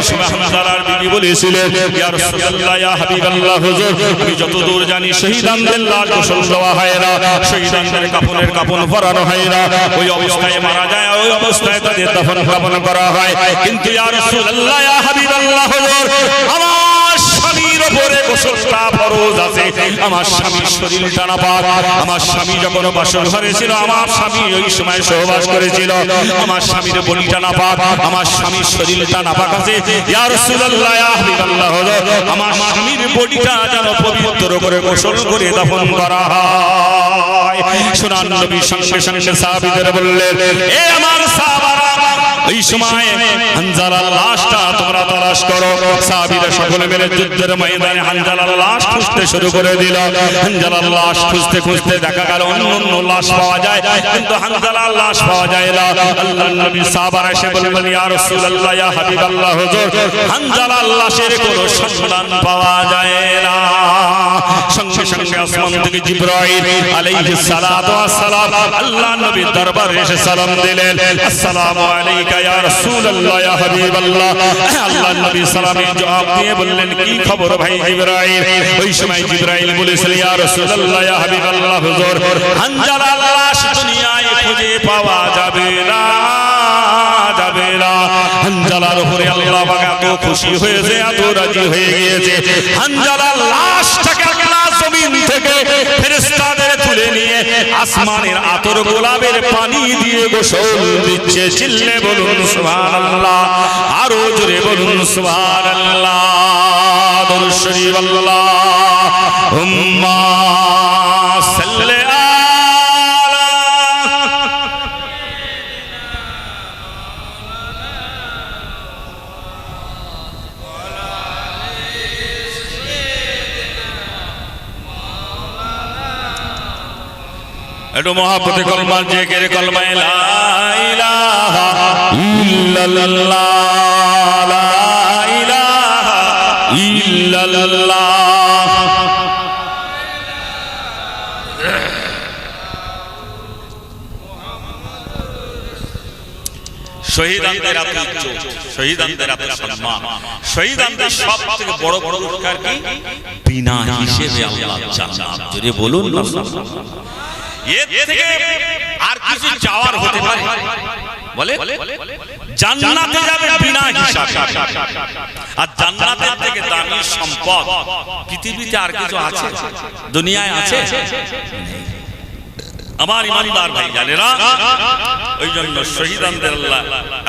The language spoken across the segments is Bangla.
ওই সময় হামজালার বিবি হয় না, শহীদানদের কাফনের হয় না, ওই হয়। কিন্তু ইয়া রাসূলুল্লাহ আমার উপরে গোসলটা ফরজ আছে। আমার স্বামীর শরীর না পাক আমার স্বামী যখন বাসর ঘরে ছিল, আমার স্বামী ওই সময় সহবাস করেছিল। আমার স্বামীর বলিটা না পাক আমার স্বামীর শরীর না পাক আছে। ইয়া রাসূলুল্লাহ, ইয়া হাবিবাল্লাহ হুজুর আমার স্বামীর বডিটা যেন পবিত্র করে গোসল করে দাফন করা হয়। সোনার নবী সঙ্গে সঙ্গে সাহাবীদের বললেন, এ আমার সাহাবারা এই সময় হানজালার লাশটা তোমরা তালাশ করো। সাহাবীরা সকলে মিলে যুদ্ধের ময়দানে হানজালার লাশ খুঁজতে শুরু করে দিল। হানজালার লাশ খুঁজতে খুঁজতে দেখা গেল অন্য অন্য লাশ পাওয়া যায়, কিন্তু হানজালার লাশ পাওয়া যায় না। আল্লাহর নবী সাহাবারা এসে বললেন, ইয়া রাসূলুল্লাহ, ইয়া হাবিবাল্লাহ, হুজুর, হানজালার লাশের কোনো সন্ধান পাওয়া যায় না। সঙ্গে সঙ্গে আসমান থেকে জিব্রাইল আলাইহিস সালাতু ওয়াস সালাম আল্লাহ নবীর দরবারে এসে সালাম দিলেন। আসসালামু আলাইকা ইয়া রাসূলুল্লাহ, ইয়া হাবিবাল্লাহ। আল্লাহ নবী, সালামের জবাব দিয়ে বললেন, কি খবর ভাই জিব্রাইল? ওই সময় জিব্রাইল বলেছিল ইয়া রাসূলুল্লাহ, ইয়া হাবিবাল্লাহ, হুজুর হানজালার লাশ দুনিয়ায় খুঁজে পাওয়া যাবে না যাবে না। হানজালার উপরে আল্লাহ পাক এত খুশি হয়েছে, এত রাজি হয়ে গিয়েছে। হানজালার লাশটাকে আল্লাহ জমিন থেকে ফেরেশতাদের তুলে নিয়ে আসমানের আতর গোলাপের পানি দিয়ে গোসল দিচ্ছে। চিল্লে বলুন, সুবহানাল্লাহ। আরও জোরে বলুন, সুবহানাল্লাহ। দরুদ শরীফ আল্লাহুম্মা সাল্লি একটু মহাপতি কলমা যে কেরে কলমায় শহীদানদের ইজ্জত শহীদানদের এত সম্মান। শহীদানদের সব থেকে বড় বড় কি? বিনা আল্লাহ বলুন না। এর থেকে আর কিছু চাওয়ার হতে পারে। বলে? জান্নাতে যাবে বিনা হিসাবে। আর জান্নাতের থেকে দামি সম্পদ পৃথিবীতে আর কিছু আছে? দুনিয়ায় আছে? আমার ইমানদার ভাই জানেরা ওই জন্য শহীদানদের আল্লাহ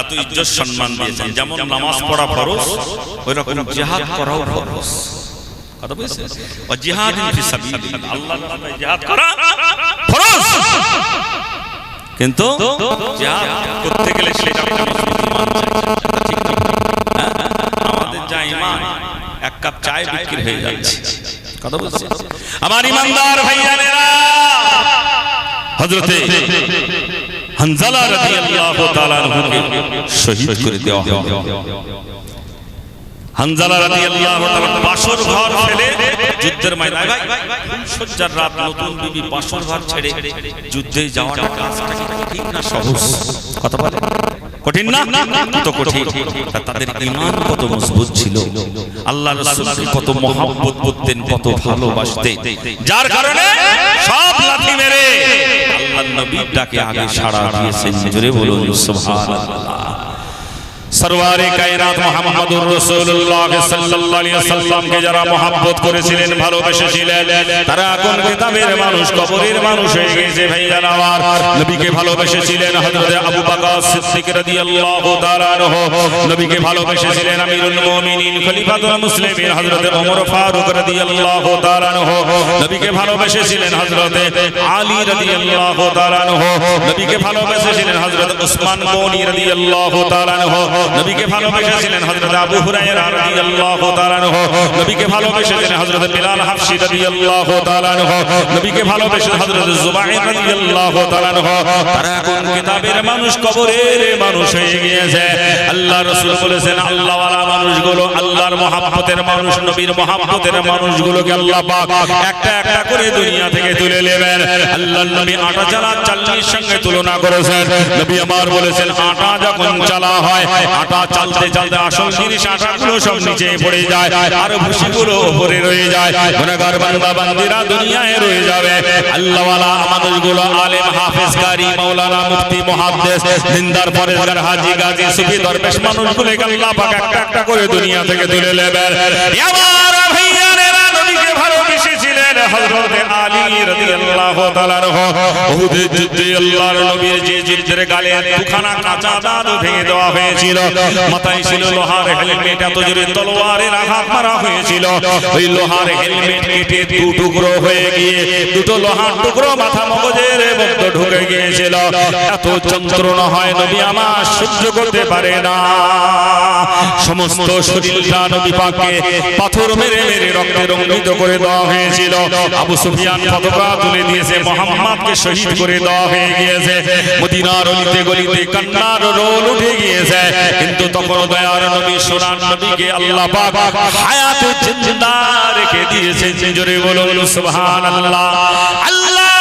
এত ইজ্জত সম্মান দিয়েছেন। যেমন নামাজ পড়া ফরজ ওই রকম জিহাদ করাও ফরজ। কথা ও জিহাদ নামে জিহাদ করা। ফরজ কিন্তু করতে গেলে সেটা। ঠিক হ্যাঁ? আমাদের যা ইমান, এক কাপ চায় বিক্রি হয়ে যাচ্ছে কথা বলছি আমার ইমানদার ভাইয়ানেরা, হযরতে হানজালা রাদিয়াল্লাহু তাআলা শহীদ করে দেওয়া হানজালা রাদিয়াল্লাহু তাআলা বাসর ঘর ফেলে যুদ্ধের ময়দানে। ভাই ফুলসজ্জার রাত নতুন বিবি বাসর ঘর ছেড়ে যুদ্ধে যাওয়াটা কাজটা ঠিক না সহজ? কথা বলে? কঠিন না? কত কঠিন তা তাদের ঈমান কত মজবুত ছিল? আল্লাহ রাসূলকে কত মহব্বত করতেন কত ভালোবাসতেন। যার কারণে সব লাথি মেরে আল্লাহর নবীর ডাকে আগে সাড়া দিয়েছেন। জোরে বলুন সুবহানাল্লাহ। সরওয়ারে কায়নাত মুহাম্মদুর রাসূলুল্লাহ সাল্লাল্লাহু আলাইহি ওয়াসাল্লামকে যারা মহব্বত করেছিলেন, ভালোবেসেছিলেন, তারা কোন কিতাবের মানুষ, কবরের মানুষ হয়ে গেছে ভাই জানাওয়ার নবীকে ভালোবেসেছিলেন হযরত আবু বকর সিদ্দিক রাদিয়াল্লাহু তাআলা আনহু। নবীকে ভালোবেসেছিলেন আমিরুল মুমিনিন, খলিফাতুল মুসলিমিন হযরত ওমর ফারুক রাদিয়াল্লাহু তাআলা আনহু। নবীকে ভালোবেসেছিলেন হযরত আলী রাদিয়াল্লাহু তাআলা আনহু। নবীকে ভালোবেসেছিলেন হযরত উসমান গনি রাদিয়াল্লাহু তাআলা আনহু। নবীকে ভালোবেসেছিলেন হযরত আবু হুরায়রা রাদিয়াল্লাহু তাআলা আনহু। নবীকে ভালোবেসেছিলেন হযরত বিলাল হাফসি রাদিয়াল্লাহু তাআলা আনহু। নবীকে ভালোবেসেছেন হযরত জুবাইর রাদিয়াল্লাহু তাআলা আনহু। তারা কোন কিতাবের মানুষ, কবরের মানুষ হয়ে গিয়েছে। আল্লাহ রাসূল বলেছেন, আল্লাহওয়ালা মানুষগুলো আল্লাহর মহব্বতের মানুষ, নবীর মহব্বতের মানুষগুলোকে আল্লাহ পাক একটা একটা করে দুনিয়া থেকে তুলে নেবেন। আল্লাহর নবী আটা চালা সঙ্গে তুলনা করেছেন। নবী আমার বলেছেন, আটা যখন চালা হয় আটা চালতে চালতে আসল জিনিস আটাগুলো সব নিচে পড়ে যায়, আর ভুসিগুলো উপরে রয়ে যায়। গুনাহগার বান্দা বান্দিরা দুনিয়ায় রয়ে যাবে। আল্লাহওয়ালা আমাদেরগুলো আলেম হাফেজ কারি মাওলানা মুফতি, মুহাদ্দিস, দিনদার পরেজগার হাজী, গাজী, সুফি, দরবেশ মানুষগুলোকে আল্লাহ পাক একটা একটা করে দুনিয়া থেকে তুলে নেবেন। আমার হযরত আলী রাদিয়াল্লাহু তাআলা উহুদের যুদ্ধে আল্লাহর যে গালে দুখানা কাঁচা দাঁত ভেঙে দেওয়া হয়েছিল। মাথায় ছিল লোহার হেলমেট, এত জোরে আঘাত হয়েছিল। ওই লোহার হেলমেট কেটে টুকরো হয়ে গিয়ে দুটো লোহার টুকরো মাথা মগজের মধ্যে ঢুকে গিয়েছিল। এত যন্ত্রণা হয় নবী আমার সহ্য করতে পারে না। সমস্ত শরীরটা নবী পাককে পাথর মেরে মেরে রক্তে রঙ্গিত করে দেওয়া হয়েছিল। আবু সুফিয়ান পতাকা তুলে দিয়েছে মোহাম্মদকে শহীদ করে দেওয়া হয়ে গিয়েছে। মদিনার অলিতে গলিতে কান্নার রোল উঠে গিয়েছে। কিন্তু তখন দয়ার নবী সোনার নবীকে আল্লাহ পাক হায়াতে জিন্দা রেখে দিয়েছে জোরে বলুন সুবহানাল্লাহ। সমস্ত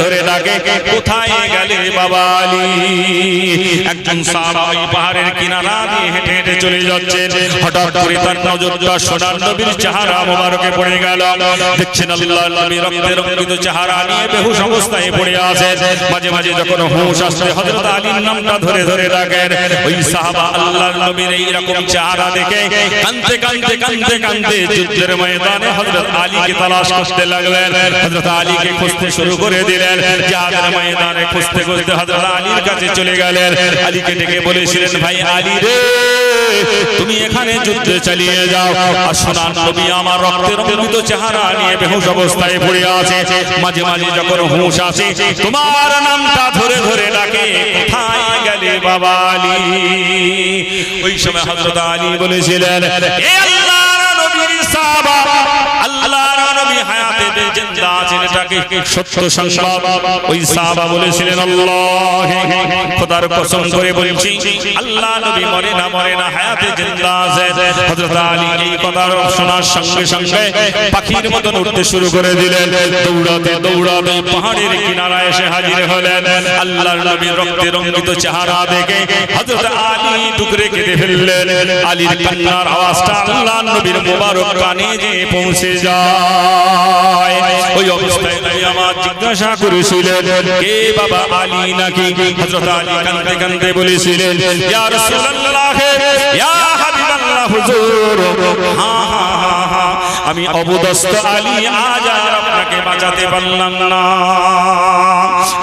ধরে ডাকে কোথায় গেলে বাবা আলী? একজন সাহাবা ওই পাহাড়ের কিনারা দিয়ে হেঁটে হেঁটে চলে যাচ্ছেন। হঠাৎ করে তার নজরটা সোনার নবীর চেহারা মোবারকে পড়ে গেল। দেখছেন আল্লাহ নবী রক্তে রঙ্গিত চেহারা নিয়ে বেহুশ অবস্থায় পড়ে আছেন। মাঝে মাঝে যখন হুঁশ আসে হযরত আলীর নামটা ধরে ধরে ডাকেন, ওই সাহাবা আল্লাহর নবীর এই রকম চেহারা দেখে কাঁদতে কাঁদতে কাঁদতে কাঁদতে যুদ্ধের ময়দানে হযরত আলীকে তালাশ করতে লাগলেন। হযরত আলীকে খুঁজতে শুরু করে দিলেন। জিহাদের ময়দানে খুঁজতে খুঁজতে হযরত আলীর কাছে চলে গেলেন। আলীকে ডেকে বলেছিলেন, ভাই আলী রে, তুমি এখানে যুদ্ধ চালিয়ে যাও। আর সোনার নবী আমার রক্তের রঞ্জিত চেহারা নিয়ে বেহুশ অবস্থায় পড়ে আছে। মাঝে মাঝে যখন হুঁশ আসে, তোমার নামটা ধরে ধরে ডাকে, কোথায় গেলে বাবা আলী? ওই সময় হযরত আলী বলেছিলেন, এ আল্লাহর এটাকে সত্য সংবাদ ওই সাহাবা বলেছিলেন, আল্লাহ, খোদার কসম করে বলছি, আল্লাহ নবী মরে না মরে না হায়াতে জিন্দা আছে। হযরত আলী এই কথা শোনার সঙ্গে সঙ্গে পাখির মতন উঠতে শুরু করে দিলেন। দৌড়াতে দৌড়াতে পাহাড়ের কিনারায় এসে হাজির হলেন। আল্লাহর নবীর রক্তে রঙ্গিত চেহারা দেখে হযরত আলী টুকরে কেটে ফেললেন। আলীর কান্নার আওয়াজটা আল্লাহর নবীর মোবারক কানে যে পৌঁছে যায়। ওই অবস্থায় আমার জিজ্ঞাসা করেছিলেন, কে বাবা আলী নাকি? হযরত আলী কাঁদতে কাঁদতে বলেছিলেন, ইয়া রাসূলুল্লাহ, ইয়া হাবিবাল্লাহ, হুজুর হ্যাঁ হ্যাঁ হ্যাঁ আমি অবদস্ত আলী, আজ আপনাকে বাঁচাতে পারলাম না।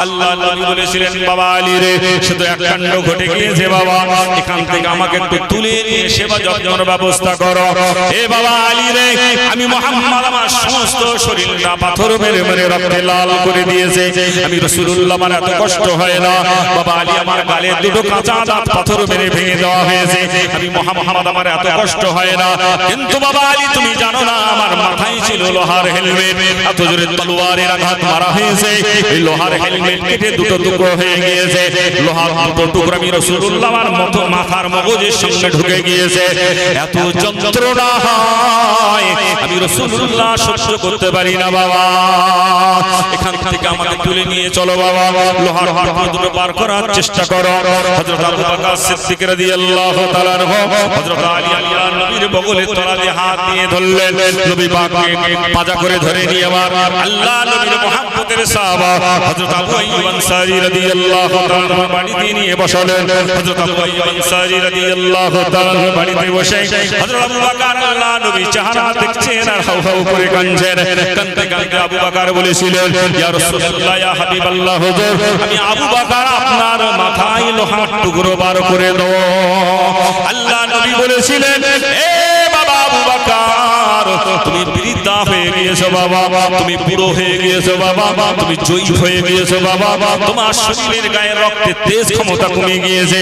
আল্লাহ নবী বলেছিলেন, বাবা আলী রে, শুধু এক কাণ্ড ঘটে গিয়েছে বাবা। এখান থেকে আমাকে একটু তুলে নিয়ে সেবা যত্নের ব্যবস্থা করো। এ বাবা আলী রে, আমি মোহাম্মদ, আমার সমস্ত শরীরটা পাথর মেরে মেরে রক্তে লাল করে দিয়েছে। আমি রসুল্লাহ আমার এত কষ্ট হয় না। বাবা আলী, আমার গালে দুটো কাঁচা দাঁত পাথর মেরে ভেঙে দেওয়া হয়েছে। আমি মোহাম্মদ, আমার এত কষ্ট হয় না। কিন্তু বাবা আলী, তুমি জানো না, আমার মাথায় ছিল লোহার হেলমেট। এত জোরে তলোয়ারের আঘাত মারা হয়েছে। এই লোহার হেলমেট কেটে দুটো টুকরো হয়ে গিয়েছে। লোহার দুটো টুকরো আমি রসুল্লাহ আমার মতো মাথার মগজের সঙ্গে ঢুকে গিয়েছে। এত যন্ত্রণা হয়, আমি রসুল্লাহ সহ্য করতে পারি না বাবা। এখান থেকে আমাকে তুলে নিয়ে চলো বাবা। লোহার টুকরো দুটো পার করার চেষ্টা করো। হযরত আবু বকর সিদ্দিক রাদিয়াল্লাহু তাআলা হযরত আলী আল্লাহর নবীর বগলে তলা দিয়ে হাত দিয়ে ধরলেন। নবী পাককে পাজা করে ধরে নিয়ে আবার আল্লাহ নবীর মুহাব্বতের সাহাবা হযরত আবু আইয়ুব আনসারী রাদিয়াল্লাহু তাআলা বাড়িতে নিয়ে বসালেন। হযরত আবু আইয়ুব আনসারী রাদিয়াল্লাহু তাআলা বাড়িতে বসে হযরত আবু বকর আল্লাহ নবী চেহারা দেখছেন আর হাউ হাউ করে কাঁদছেন। কাঁদতে কাঁদতে আবু বকর বলেছিলেন, ইয়া রাসূলুল্লাহ, ইয়া হাবিবাল্লাহ, হুজুর, আমি আবু বকর আপনার মাথায় লোহার টুকরো বার করে দাও আল্লাহ নবী বলেছিলেন, এ বাবা আবু বকর, তুমি হয়ে গিয়েছো বাবা, তুমি বুড়ো হয়ে গিয়েছো বাবা, তুমি হয়ে গিয়েছো বাবা, তোমার শরীরের গায়ে তেজ ক্ষমতা কমে গিয়েছে।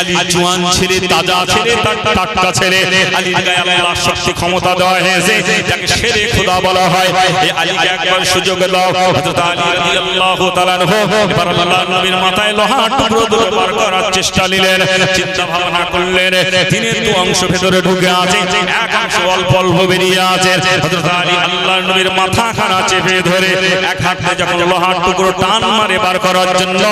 আলী জোয়ান ছেলে তাজা ছেলে টাটকা ছেলে আলীর গায়ে শক্তি ক্ষমতা দেওয়া হয়েছে। যাকে শেরে খোদা বলা হয় এই একবার সুযোগ দাও। হযরত আলী রাদিয়াল্লাহু তাআলা এবার নবীর মাথায় লোহার টুকরো করার চেষ্টা নিলেন, চিন্তা ভাবনা করলেন, দিনের দু অংশ ভেতরে ঢুকে আছে, এক অংশ অল্প অল্প বেরিয়ে আছে। হযরত আলী আল্লাহর নবীর মাথা খানা চেপে ধরে এক হাতে যখন লোহার টুকরো টান মারে বার করার জন্য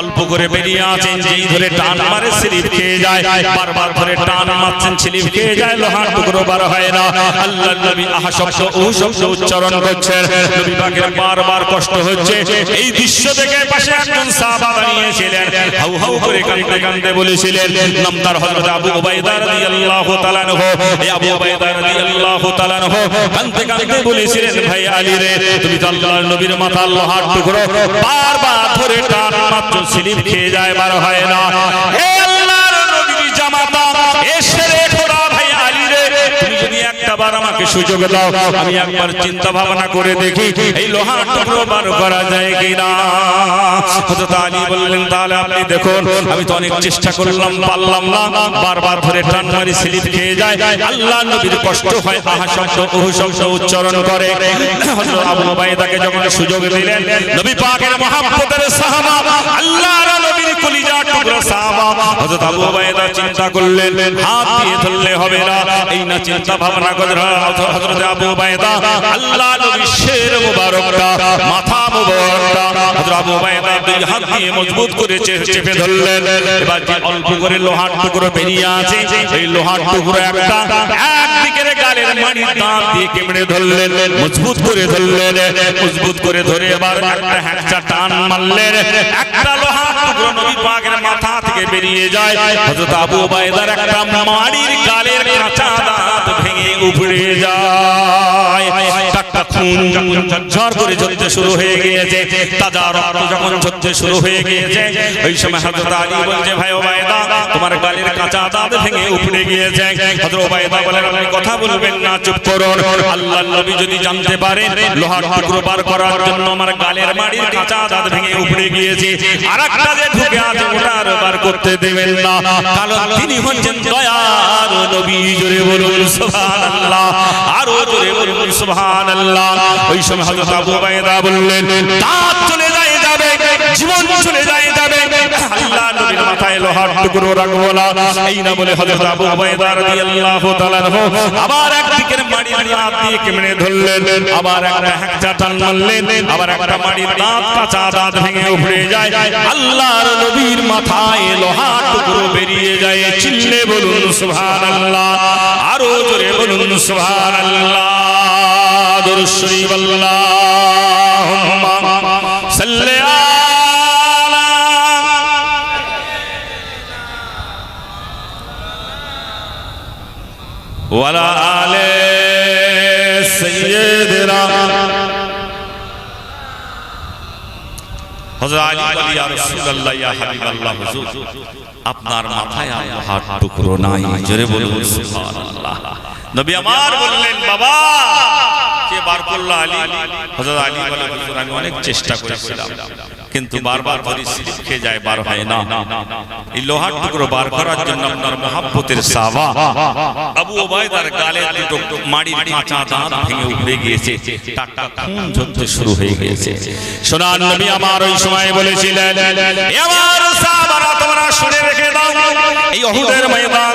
অল্প করে বেরিয়ে আছেন যেই ধরে টান মারে স্লিপ খেয়ে যায়। বারবার ধরে টান মারছেন স্লিপ খেয়ে যায়, লোহার টুকরো বার হয় না। আল্লাহর নবী আহা শব্দ ও শব্দ উচ্চারণ করছেন। নবী পাকের বারবার কষ্ট হচ্ছে। এই দৃশ্য দেখে পাশে একজন সাহাবা দাঁড়িয়েছিলেন। হাউ হাউ করে কাঁদতে কাঁদতে বলেছিলেন নাম তার হযরত আবু উবাইদা রাদিয়াল্লাহু তাআলা আনহু। এই আবু উবাইদা রাদিয়াল্লাহু তাআলা আনহু কাঁদতে কাঁদতে বলেছিলেন, ভাই আলী রে, তুমি তো নবীর লোহার টুকরো। বারবার ধরে টান মাত্র স্লিপ খেয়ে যায়, বার হয় না। হে আল্লাহর নবীর জামাতা, এসে রে খোদা, ভাই আলী রে, তুমি যদি একটাবার আমাকে সুযোগ দাও, আমি একবার চিন্তা ভাবনা করে দেখি, এই লোহার টুকরো বার করা যায় কিনা? হযরত আলী বললেন, তাহলে আপনি দেখুন, আমি তো অনেক চেষ্টা করলাম, পারলাম না। বারবার ধরে টান মারি স্লিপ খেয়ে যায়। আল্লাহ নবীর কষ্ট হয়, আহা শব্দ, ওহু শব্দ উচ্চারণ করে। হযরত আবু উবাইদাকে যখন সুযোগ দিলেন, নবী পাকের মহব্বতের সাহাবা, আল্লাহর নবীর কলিজা টুকরো সাহাবা, হযরত আবু উবাইদা চিন্তা করলেন, হাত দিয়ে ধরলে হবে না, এই না চিন্তা ভাবনা করে হযরত আবু উবাইদা আল্লাহ নবীর শের মুবারকটা, মাথা মুবারকটা। হযরত আবু উবাইদা দুই হাত দিয়ে মজবুত করে চেপে ধরলেন। এবার যে অল্প করে লোহার টুকরো বেরিয়ে আছে এই লোহার টুকরো একটা একদিকের গালের মাড়ির দাঁত দিয়ে কেমড়ে ধরলেন মজবুত করে ধরলেন মজবুত করে ধরে এবার একটা হ্যাঁচা টান মারলেন একটা লোহার টুকরো নবী পাকের মাথা থেকে বেরিয়ে যায় হযরত আবু উবাইদার একটা মাড়ির গালের কাঁচা দাঁত ভেঙে উপড়ে যায় টাটকা খুন ঝরঝর করে ঝরতে শুরু হয়ে গিয়েছে তাজা রক্ত যখন ঝরতে শুরু হয়ে গিয়েছে ওই সময় হযরত আলী বলছে ভাই ওবায়দা তোমার গালের কাঁচা দাঁত ভেঙে উপড়ে গিয়েছে হযরত ওবায়দা বলেন আপনি কথা বলবেন, না, চুপ করুন। আল্লাহর নবী যদি জানতে পারেন, লোহার টুকরো বার করার জন্য আমার গালের মাড়ির কাঁচা দাঁত ভেঙে উপড়ে গিয়েছে। আরেকটা যে ঢুকে আছে, ওটা আর বার করতে দেবেন না। কারণ তিনি হচ্ছেন দয়ার নবী, জোরে বলুন, সুবহানাল্লাহ। আরও জোরে বলুন, সুবহানাল্লাহ। ওই সময় হযরত আবু উবাইদা বললেন, দাঁত চলে যায় যাবে, জীবন চলে যায় যাবে। আল্লাহ নবীর মাথায় লোহার টুকরো রাখব না। এই না বলে হযরত আবু উবাইদা রাদিয়াল্লাহু তাআলা আনহু আবার একদিকের মাড়ির দাঁত দিয়ে কেমনে ধরলেন? আবার একটা হ্যাকচা টান মারলেন। আবার একটা মাড়ির দাঁত কাঁচা দাঁত ভেঙে উপড়ে যায়। আল্লাহর নবীর মাথায় লোহার টুকরো বেরিয়ে যায়। চিল্লে বলুন সুবহানাল্লাহ। আরও জোরে বলুন সুবহানাল্লাহ। দরুদ শরীফ আল্লাহুম্মা আপনার মাথায় আল্লাহর টুকরো নাই। জোরে বলুন, সুবহানাল্লাহ। বললেন, বাবা, কে বার করল আলী? আলী বলে, হুজুর, আমি অনেক চেষ্টা করেছিলাম। কিন্তু বারবার স্লিপ খেয়ে যায় বার হয় না। এই লোহার টুকরো বার করার জন্য আপনার মহাব্বতের সাহাবা আবু ওবায়দার গালে দুটো মাড়ির কাঁচা দাঁত ভেঙে উপড়ে গিয়েছে। টাটকা খুন ঝরতে শুরু হয়ে গিয়েছে। সোনার নবী আমার ওই সময় বলেছিলেন "এ আমার সাহাবারা তোমরা শুনে রেখে দাও। এই অহুদের ময়দান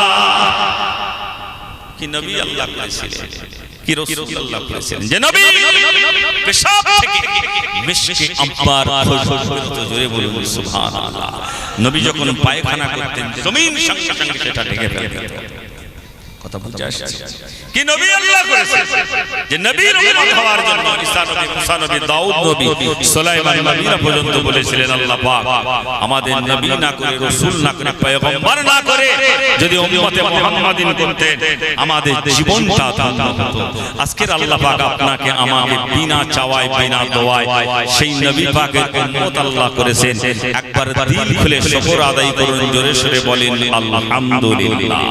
কি নবী আল্লাহ করেছিলেন? কি রাসূল আল্লাহ করেছিলেন? যে নবী! পেশাব থেকে মিশকে আম্বার খোশখোশিত জোরে বলুন সুবহানাল্লাহ। নবী যখন পায়খানা করতেন জমিন সঙ্গে সঙ্গে সেটা ঢেকে ফেলতেন। কথা বুঝে আসছে কি নবী আল্লাহ করেছে? যে নবীর উম্মত হওয়ার জন্য ঈসা নবী মুসা নবী দাউদ নবী সুলাইমান নবীরা পর্যন্ত বলেছিলেন আল্লাহ পাক আমাদের নবী না করে রাসূল না করে পয়গম্বর না করে যদি উম্মতে মুহাম্মাদিন করতেন আমাদের জীবনটা ধন্য হতো। আজকের আল্লাহ পাক আপনাকে আমাকে বিনা চাওয়ায় বিনা দোয়ায় সেই নবী পাকের উম্মত আল্লাহ করেছেন। একবার দিল খুলে শুকর আদায় করুন জোরে সরে বলেন আলহামদুলিল্লাহ।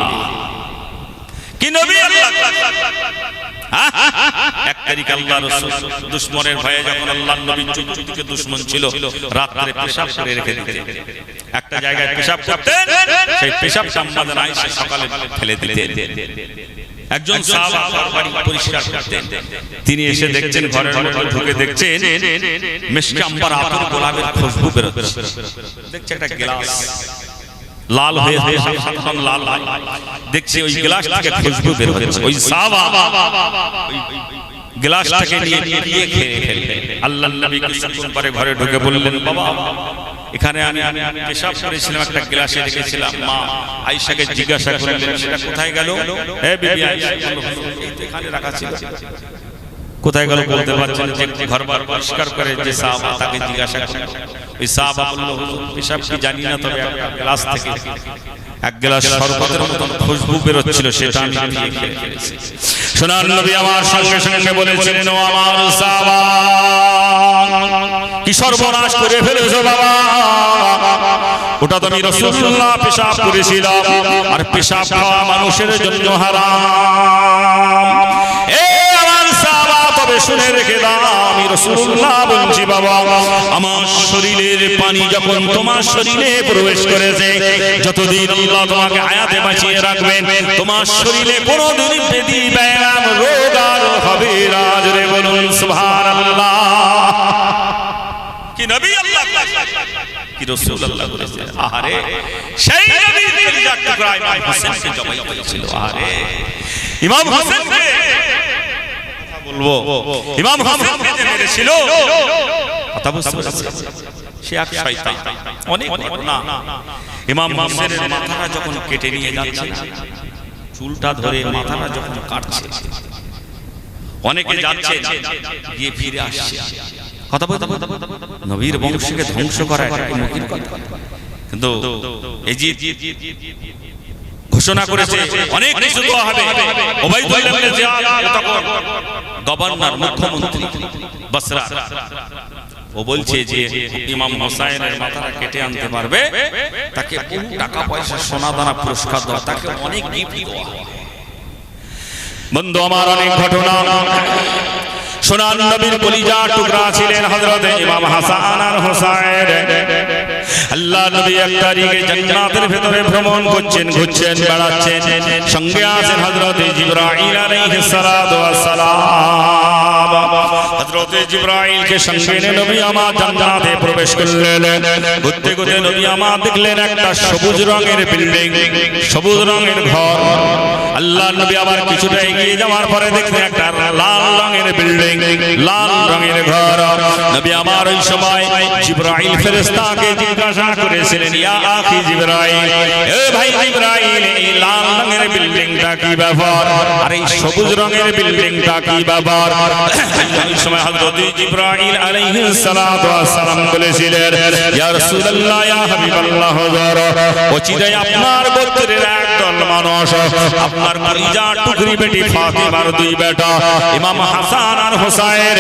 কি নবী আল্লাহ? এক তারিখ আল্লাহ রাসূল দুশমনের ভয়ে যখন আল্লাহর নবী চুপচুপিকে দুশমন ছিল রাত্রে পেশাব করে রেখে দিতেন। একটা জায়গায় পেশাব করতেন সেই পেশাব সাম্মাদান আয়েশা সকালে ফেলে দিতেন। একজন পরিষ্কার করতেন। তিনি এসে দেখছেন ঘরের মধ্যে ঢুকে দেখছেন মিষ্টি আম্বার আতর গোলাপের খুশবু বেরোচ্ছে। দেখছে একটা গ্লাস। লাল হয়ে হয়ে লাল দেখছি ওই গ্লাস থেকে খুশবু বের হচ্ছে। ওই ওই গ্লাসটাকে নিয়ে নিয়ে খেয়ে ফেললেন আল্লাহ নবী কিছুক্ষণ পরে ঘরে ঢুকে বললেন বাবা এখানে আমি পেশাব করেছিলাম একটা গ্লাসে রেখেছিলাম। মা আয়েশাকে জিজ্ঞাসা করলেন সেটা কোথায় গেল? হে বিবি আয়েশা বলল, এই তো এখানে রাখা ছিল। কোথায় গেল বলতে পারছেন যে ঘরবার পরিষ্কার করে যে সাহাবা তাকে জিজ্ঞাসা করল। ওই সাহাবা বলল পেশাব কি জানি না তবে গ্লাস থেকে এক গ্লাস শরবতের মতন খুশবু বেরোচ্ছিল, সেটা আমি নিয়ে খেয়ে ফেলেছি। সোনার নবী আমার সঙ্গে সঙ্গে বলেছিলেন, ও আমার সাহাবা, কি সর্বনাশ করে ফেলেছো বাবা? ওটা তো আমি রসুল্লাহ পেশাব করেছিলাম, আর পেশাব খাওয়া মানুষের জন্য হারাম। এ আমার সাহাবা তবে শুনে রেখে দাও রসুল্লাহ বলছি, বাবা, আমার শরীরের পানি যখন তোমার শরীরে প্রবেশ করেছে, যতদিন তোমাকে আয়াতে বাঁচিয়ে রাখবেন, তোমার শরীরে কোনোদিন ব্যায়াম, রোগ আর হবে রাজ রে বলুন, সুবহানাল্লাহ। কি নবী ইমাম হোসেনকে বলব? ইমাম ঘটনা। ইমাম মাথাটা যখন কেটে নিয়ে যাচ্ছে, চুলটা ধরে মাথাটা যখন কাটছে, অনেকে যাচ্ছে গিয়ে ফিরে আসছে। কথা বলতে নবীর বংশকে ধ্বংস করা কি মুখের কথা। কিন্তু এই যে ঘোষণা করেছে অনেক কিছু দেওয়া হবে। তখন গভর্নর মুখ্যমন্ত্রী বসরা। ও বলছে যে ইমাম হোসাইনের মাথাটা কেটে আনতে পারবে। তাকে টাকা পয়সা সোনা দানা পুরস্কার দেওয়া তাকে অনেক গিফট দেওয়া বন্ধু আমার অনেক ঘটনা। সোনার নবীর কলিজা টুকরা ছিলেন হযরত ইমাম হাসান আর হোসাইন। আল্লাহ নবী এক তারিখে জান্নাতের ভেতরে ভ্রমণ করছেন, ঘুরছেন, বেড়াচ্ছেন। সঙ্গে আছেন হযরত জিবরাইল আলাইহিস সালাতু ওয়াস সালাম। হযরত জিবরাইলকে সঙ্গে নিয়ে নবী আমার জান্নাতে প্রবেশ করলেন। ঘুরতে ঘুরতে নবী আমার দেখলেন একটা সবুজ রঙের বিল্ডিং সবুজ রঙের ঘর। আল্লাহ নবী আবার কিছুটা এগিয়ে যাওয়ার পরে দেখলেন একটা লাল রঙের বিল্ডিং লাল রঙের ঘর। নবী আমার ওই সময় জিবরাইল ফেরেশতাকে জিজ্ঞাসা করেছিলেন, ইয়া আখি জিবরাইল, এ ভাই জিবরাইল, এই লাল রঙের বিল্ডিংটা কি ব্যাপার? আর এই সবুজ রঙের বিল্ডিংটা কি ব্যাপার? ওই সময় হযরত জিবরাইল আলাইহিস সালাতু ওয়াস সালাম বলেছিলেন, ইয়া রাসূলুল্লাহ, ইয়া হাবিবাল্লাহ, হুজুর, অচিরেই আপনার গোত্রের একদল মানুষ আপনার কলিজা টুকরি বেটি ফাতিমার দুই বেটা, ইমাম হাসান আর হোসাইন।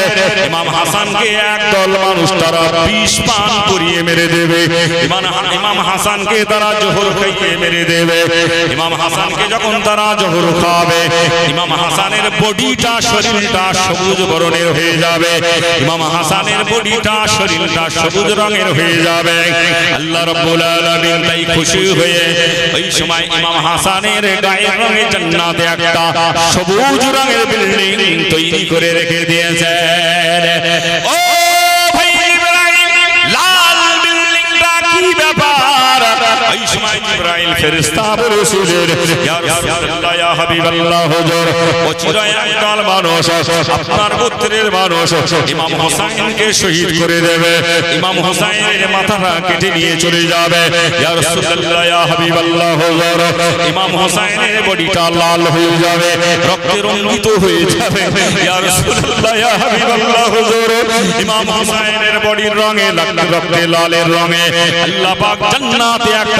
ইমাম হাসানকে একদল মানুষ তারা বিষ পান করিয়ে মেরে দেবে। ইমাম হাসানকে তারা জোহর খাইয়ে মেরে দেবে। ইমাম হাসানকে যখন তারা জোহর খাবে, ইমাম হাসানের বডিটা শরীরটা সবুজ বরণের হয়ে যাবে। ইমাম হাসানের বডিটা শরীরটা সবুজ রঙের হয়ে যাবে। আল্লাহ রাব্বুল আলামিন তাই খুশি হয়ে ওই সময় ইমাম হাসানের গায়ের রঙে জান্নাতে একটা সবুজ রঙের বিল্ডিং তৈরি করে রেখে দিয়েছেন। ও ওই সময় জিবরাইল ফেরেশতা বলেছিলেন ইয়া রাসূলুল্লাহ ইয়া হাবিবাল্লাহ হুজুর অচিরায় একদল মানুষ আপনার গোত্রের মানুষ ইমাম হোসেনকে শহীদ করে দেবে ইমাম হোসেনের মাথাটা কেটে নিয়ে চলে যাবে ইয়া রাসূলুল্লাহ ইয়া হাবিবাল্লাহ হুজুর ইমাম হোসেনের বডিটা লাল হয়ে যাবে রক্তে রঞ্জিত হয়ে যাবে ইয়া রাসূলুল্লাহ ইয়া হাবিবাল্লাহ হুজুর ইমাম হোসেনের বডির রঙে রক্তে লালের রঙে আল্লাহ পাক জান্নাতে একটা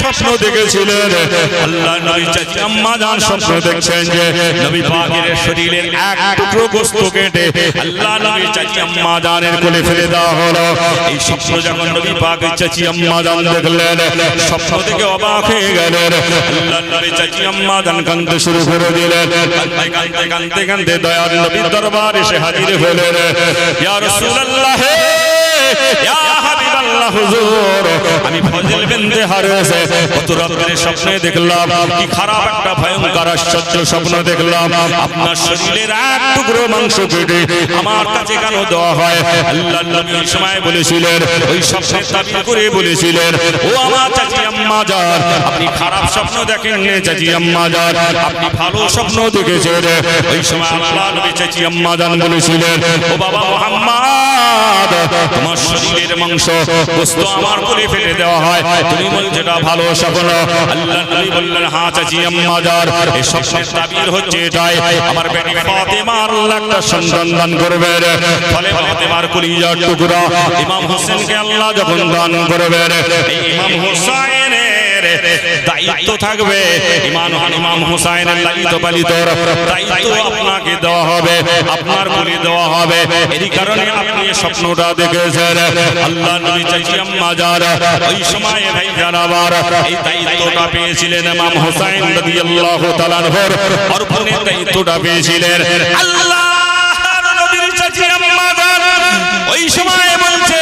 স্বপ্ন দেখেছিলেন। আল্লাহ নবী চাচি আম্মা জান স্বপ্ন দেখছেন যে নবী পাকের শরীরের এক টুকরো গোস্ত কেটে আল্লাহ নবী চাচি আম্মা জানের কোলে ফেলে দেওয়া হলো। এই স্বপ্ন যখন নবী পাকের চাচি আম্মা জান দেখলেন স্বপ্ন থেকে অবাক হয়ে গেলেন। আল্লাহ নবী চাচি আম্মা জান কাঁদতে শুরু করে দিলেন। কাঁদতে কাঁদতে কাঁদতে দয়ার নবীর দরবার এসে হাজির হলেন। ইয়া রাসূলুল্লাহ খারাপ স্বপ্ন দেখেন স্বপ্ন দেখেছেন ওই সময় আল্লাহ ও বাবা তোমার শরীরের মাংস বস্তু আমার কোলে ফেলে দেওয়া হয়। তুমি বল যেটা ভালো স্বপ্ন আল্লাহ নবী বললেন হ্যাঁ চাচি আম্মা যান এই স্বপ্নের তাবির হচ্ছে এটাই। আমার বেটি ফাতেমা আল্লাহ একটা সন্তান দান করবেন ফলে ফাতেমার কলিজার টুকরা ইমাম হোসেনকে আল্লাহ যখন দান করবেন এই ইমাম হোসেনের দায়িত্ব থাকবে। ইমান ইমাম হুসাইনের দায়িত্ব পালিত দায়িত্ব আপনাকে দেওয়া হবে, আপনার বলি দেওয়া হবে। এই কারণে আপনি স্বপ্নটা দেখেছেন। আল্লাহ নবী চাচি আম্মা যার ওই সময় ভাই জানাবার এই দায়িত্বটা পেয়েছিলেন ইমাম হুসাইন রাদিয়াল্লাহু তাআলা আনহুর, অর্পণের দায়িত্বটা পেয়েছিলেন। আল্লাহ নবীর চাচি আম্মা যার ওই সময় বলছে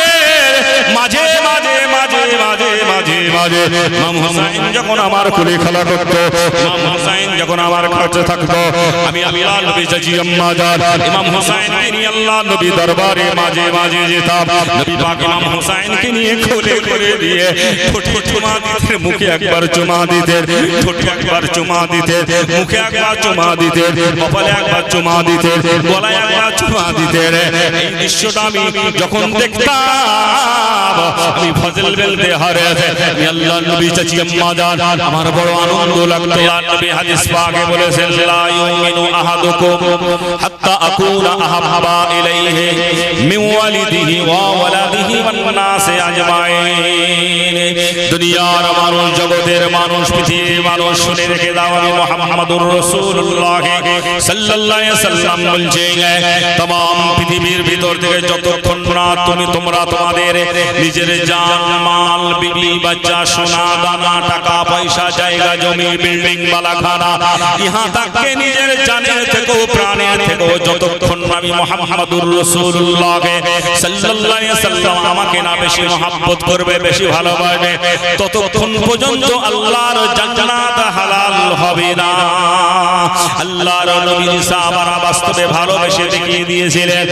মাঝে মাঝে মাঝে মাঝে মাঝে মাঝে। ইমাম হুসাইন যখন আমার কোলে খেলা করত ইমাম হুসাইন যখন আমার কাছে থাকতো, আমি আল্লাহ নবী চাচি, আম্মা যান ইমাম হুসাইনকে নিয়ে আল্লাহ নবী দরবারে মাঝে মাঝে যেতাম। নবী পাক ইমাম হুসাইনকে নিয়ে কোলে করে দিয়ে ঠোঁটে চুমা দিতে মুখে একবার চুমা দিতে ঠোঁটে একবার চুমা দিতে মুখে একবার চুমা দিতে কপালে একবার চুমা দিতে গলায় একবার চুমা দিতে এই দৃশ্যটা আমি যখন দেখতাম আমি ফজল বেলতে হারে আমি আল্লাহ নবী চাচি আম্মা জান আমার বড় আনন্দ লাগতো আল্লাহ নবী হাদিস পাকে বলেছেন লা ইউমিনু আহাদুকুম হাত্তা আকুনা আহাব্বা ইলাইহি মিন ওয়ালিদিহি ওয়া ওয়ালাদিহি ওয়ান নাসি আজমাইন দুনিয়ার মানুষ জগতের মানুষ পৃথিবীর মানুষ শুনে রেখে দাও আমি মুহাম্মাদুর রাসূলুল্লাহ সাল্লাল্লাহু আলাইহি সাল্লাম বলছেন तमाम পৃথিবীর ভিতর থেকে যতক্ষণ না তুমি তোমরা তোমাদের নিজের জান মাল বিবি বাচ্চা সোনা দানা টাকা পয়সা জায়গা জমি বিল্ডিং বালা খানা ইহা তাকে নিজের জানের থেকেও প্রাণের থেকেও যতক্ষণ না আমি মুহাম্মাদুর রাসূলুল্লাহ সাল্লাল্লাহু আলাইহি সাল্লাম আমাকে না বেশি মহব্বত করবে, বেশি ভালোবাসবে, ততক্ষণ পর্যন্ত আল্লাহর জান্নাত হালাল হবে না। আল্লাহর নবী সাহাবারা বাস্তবে ভালোবেসে দেখিয়ে দিয়েছিলেন,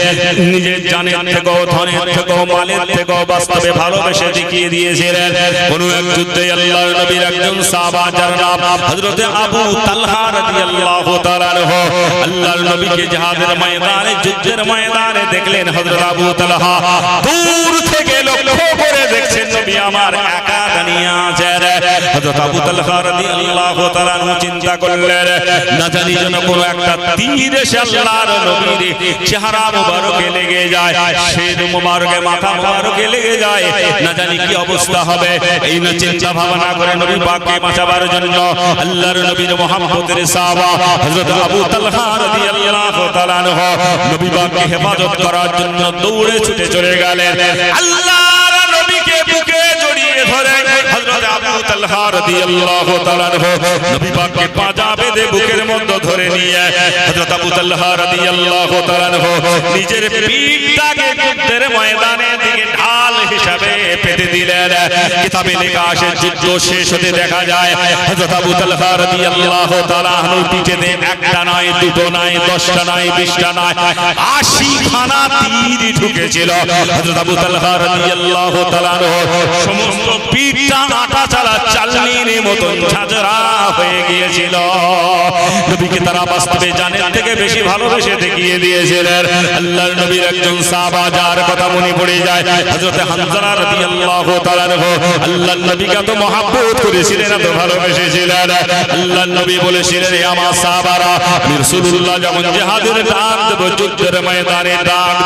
নিজের জানের থেকেও, ধনের থেকেও, মালের থেকেও বাস্তবে ভালোবেসে দেখিয়ে দিয়েছিলেন। কোন এক যুদ্ধে আল্লাহর নবীর একজন সাহাবা যার নাম হযরতে আবু তালহা রাদিয়াল্লাহু তাআলা আল্লাহর নবীকে জিহাদের ময়দানে যুদ্ধের ময়দানে দেখলেন হযরত আবু তালহা। দূর থেকে লক্ষ্য করে দেখছেন নবী আমার একা দাঁড়িয়ে আছেন। হযরত আবু তালহা রাদিয়াল্লাহু তাআলা আনহু চিন্তা করলেন, না জানি যেন কোনো একটা তীর এসে আল্লাহর নবীর চেহারা মুবারকে লেগে যায় শের মুবারকে, মাথা মুবারকে লেগে যায়, না জানি কি অবস্থা হবে। এই না চিন্তা ভাবনা করে নবী পাককে বাঁচাবার জন্য আল্লাহর নবীর মুহাম্মদের সাহাবা হযরত আবু তালহা রাদিয়াল্লাহু তাআলা আনহু হেফাজত করার জন্য দৌড়ে ছুটে চলে গেলেন। আল্লাহর নবীকে বুকে জড়িয়ে ধরে হযরত আবু তালহা রাদিয়াল্লাহু তাআলা আনহু নবী পাজা বেঁধে বুকের মধ্যে ধরে নিয়ে হযরত আবু তালহা রাদিয়াল্লাহু তাআলা আনহু নিজের পিঠটাকে যুদ্ধের ময়দানের দিকে ঢাল হিসাবে পেতে দিলেন। কিতাবে লেখা আসে যুদ্ধ শেষ হতে দেখা যায়। হযরত আবু তালহা রাদিয়াল্লাহু তাআলা আনহু পিঠেতে একটা নয় দুটো নয় দশটা নয় বিশটা নয় আশি খানা তীর ঢুকেছিল। হযরত আবু তালহা রাদিয়াল্লাহু তাআলা সমস্ত পিঠটা আটা চালা চালনির মতন ঝাঁঝরা হয়ে গিয়েছিল। নবীকে তারা বাস্তবে জানের থেকে বেশি ভালোবেসে দেখিয়ে দিয়েছিলেন। আল্লাহর নবীর একজন সাহাবা, যার কথা মনে পড়ে যায়, হযরত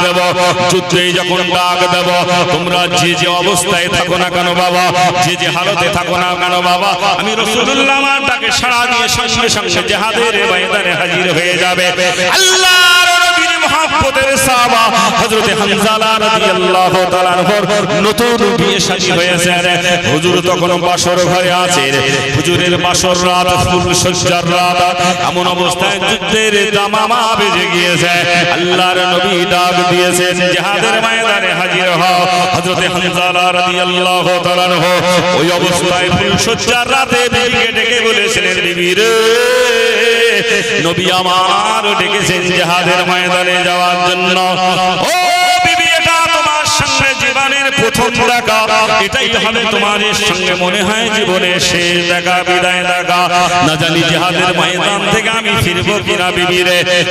দেব যখন দেব, তোমরা যে যে অবস্থায় থাকো না কেন বাবা, যে যে হালতে থাকো না কেন বাবা, আমি দিয়ে সঙ্গে সঙ্গে ময়দানে হাজির হয়ে যাবে। আল্লাহর নবীর মহব্বতের সাহাবা হযরত হামজালা রাদিয়াল্লাহু উপর নতুন বিয়ে শাদী হয়েছে হুজুর তখন বাসর ঘরে আছে হুজুরের বাসর রাত ফুল সজ্জার রাত। এমন অবস্থায় যুদ্ধের দামামা বেজে গিয়েছে। আল্লাহর নবী ডাক দিয়েছেন, জিহাদের ময়দানে হাজির হও। হযরত হামজালা রাদিয়াল্লাহু তাআলা ওই অবস্থায় ফুল সজ্জার রাতে বিবিকে ডেকে বলেছিলেন, বিবি রে নবী আমার ডেকেছেন জিহাদের ময়দানে যাওয়ার জন্য। ও বিবি, এটা তোমার জীবনের প্রথম দেখা। এটাই হবে তোমার সঙ্গে মনে হয় জীবনের শেষ দেখা, বিদায় দেখা। না জানি জিহাদের ময়দান থেকে আমি ফিরবো কিনা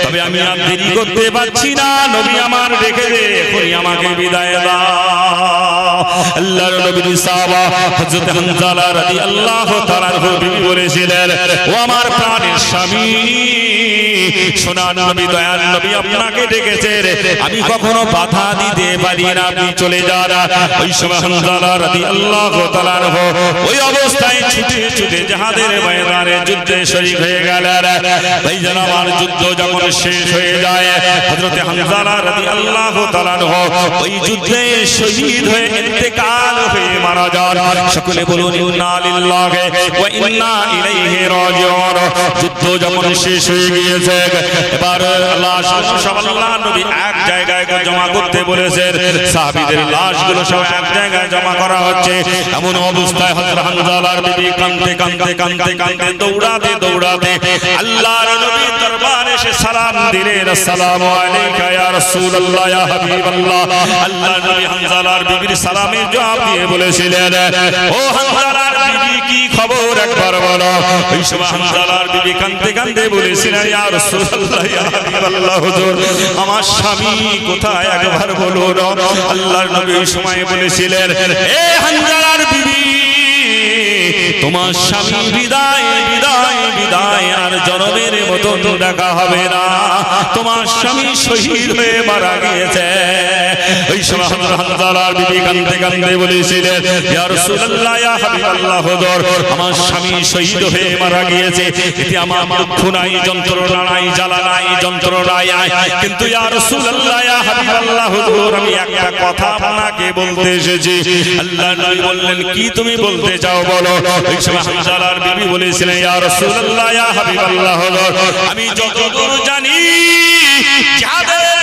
তবে আমি আর দেরি করতে পারছি না। নবী আমার ডেকে এখনই আমাকে বিদায় দাও। আল্লাহর নবীর সাহাবা হযরত হানজালা রাদিয়াল্লাহু তাআলার বিবি বলেছিলেন ও আমার প্রাণের স্বামী সোনার নবী, দয়াল নবী আপনাকে ডেকেছে আমি কখনো বাধা দিতে পারি না, আপনি চলে যান। ওই সময় হানজালা রাদিয়াল্লাহু তাআলার ওই অবস্থায় ছুটে ছুটে জাহাদের ময়দানে যুদ্ধে শরীক হয়ে গেলেন। ভাইজান আমার যুদ্ধ যখন শেষ হয়ে যায়, হযরত হানজালা রাদিয়াল্লাহু তাআলার ওই যুদ্ধে শহীদ হয়ে ইন্তেকাল হয়ে মারা যান। সকলে বলুন, ইন্না লিল্লাহি ওয়া ইন্না ইলাইহি রাজিউন। যুদ্ধ যখন শেষ হয়ে গিয়েছে, এবার আল্লাহ নবী এক জায়গায় জমা করতে বলেছেন, সাহাবীদের লাশগুলো সব এক জায়গায় জমা করা হচ্ছে। এমন অবস্থায় হযরত হানজালার বিবি কাঁদতে কাঁদতে কাঁদতে দৌড়াতে দৌড়াতে আল্লাহর নবী দরবারে সালাম দিলেন, আসসালামু আলাইকা ইয়া রাসূলুল্লাহ, ইয়া হাবিবাল্লাহ। আল্লাহ নবী বিবির সালামের জবাব দিয়ে বলেছিলেন, ও বিবি, কি খবর একবার বলো। ওই সময় হানজালার বিবি কানতে কাঁদতে বলেছিলেন ইয়া রাসূলুল্লাহ ইয়া হাবিবাল্লাহ হুজুর আমার স্বামী কোথায়? একবার বলো আল্লাহর নবী ওই সময় বলেছিলেন এ হানজালার তোমার স্বামী বিদায় বিদায় বিদায় আর জনমের মতন দেখা হবে না। তোমার স্বামী শহীদ হয়ে মারা গিয়েছে। ওই সময় হানজালার বিবি কাঁদতে কাঁদতে বলেছিলেন ইয়া রাসূলুল্লাহ ইয়া হাবিবাল্লাহ হুজুর আমার স্বামী শহীদ হয়ে মারা গিয়েছে। এতে আমার দুঃখ নাই যন্ত্রণা নাই জ্বালা নাই যন্ত্রণা নাই। কিন্তু ইয়া রাসূলুল্লাহ ইয়া হাবিবাল্লাহ হুজুর আমি একটা কথা আপনাকে বলতে এসেছি। আল্লাহ নবী বললেন কি তুমি বলতে চাও বলো? ওই সময় হানজালার বিবি বলেছিলেন ইয়া রাসূলুল্লাহ ইয়া হাবিবাল্লাহ আমি যতদূর জানি যারা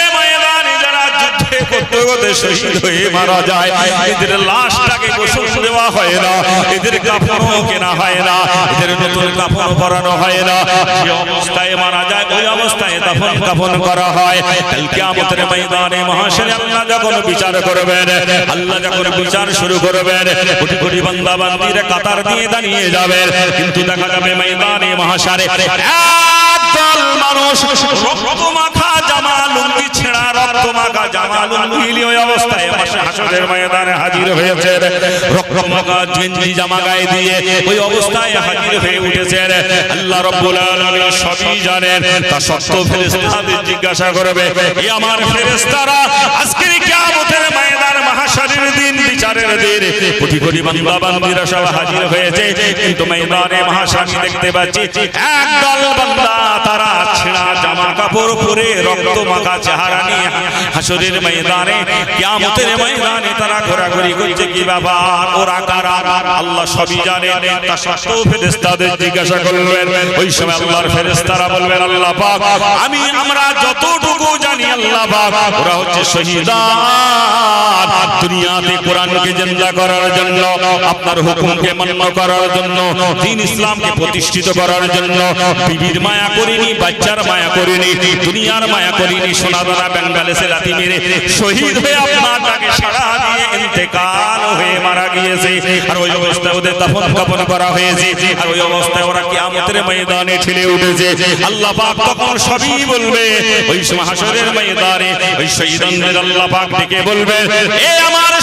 যুদ্ধে করতে করতে শহীদ হয়ে মারা যায়। এদের লাশটাকে গোসল দেওয়া হয় না, এদের কাফনও কেনা হয় না, এদের নতুন কাফন পরানো হয় না। যে অবস্থায় মারা যায়, ওই অবস্থায় দাফন কাফন করা হয়। কাল কিয়ামতের ময়দানে মহাশয় আল্লাহ যখন বিচার করবেন, আল্লাহ যখন বিচার শুরু করবেন, কোটি কোটি বান্দা বান্দিরা কাতার দিয়ে দাঁড়িয়ে যাবেন। কিন্তু দেখা যাবে ময়দানে মহাশারে মানুষ রক্ত মাখা জামা লুঙ্গি ছেঁড়া রক্ত মাখা জামা লুঙ্গি ওই অবস্থায় হাসরের ময়দানে হাজির হয়েছে রক্ত মাখা গেঞ্জি জামা গায়ে দিয়ে ওই অবস্থায় হাজির হয়ে উঠেছেন আল্লাহ রাব্বুল আলামিন সবই জানেন, তা সত্য ফেরেশতাদের জিজ্ঞাসা করবে এই আমার ফেরেশতারা, আজকের কিয়ামতের ময়দান মাহশরের দিন বিচারের দিন। কোটি কোটি বান্দা বান্দিরা সব হাজির হয়েছে। কিন্তু ময়দানে মহাশামী দেখতে পাচ্ছি একদল বান্দা তারা ছেঁড়া জামা কাপড় পরে রক্ত মাখা চেহারা নিয়ে হাসরের ময়দানে কিয়ামতের ময়দানে তারা ঘোরাঘুরি করছে। কি ব্যাপার? ওরা কারা? আল্লাহ সবই জানে। তা সত্ত্বেও ফেরেশতাদের জিজ্ঞাসা করলেন ওই সময় আল্লাহর ফেরেশতারা বলবেন আল্লাহ পাক আমি আমরা যতটুকু জানি আল্লাহ পাক ওরা হচ্ছে শহীদান। দুনিয়াতে কোরআনকে জিন্দা করার জন্য, আপনার হুকুমকে মান্য করার জন্য, দিন ইসলামকে প্রতিষ্ঠিত করার জন্য, বিবির মায়া করিনি, বাচ্চার মায়া করিনি, দুনিয়ার মায়া করিনি, সোনাদানা বেঙ্গালেসে লাথি মেরে শহীদ হয়ে আপনার ডাকে সাড়া দিয়ে ইন্তেকাল হয়ে মারা গিয়েছে। আর ওই অবস্থায় ওদের দাফন কাপন করা হয়েছে। আর ওই অবস্থায় ওরা কিয়ামতের ময়দানে ঠেলে উঠেছে। আল্লাহ পাক তখন সবই বলবে, ওই সময় ময়দানে, ওই শহীদদের আল্লাহ পাক ডেকে বলবে, এ আমার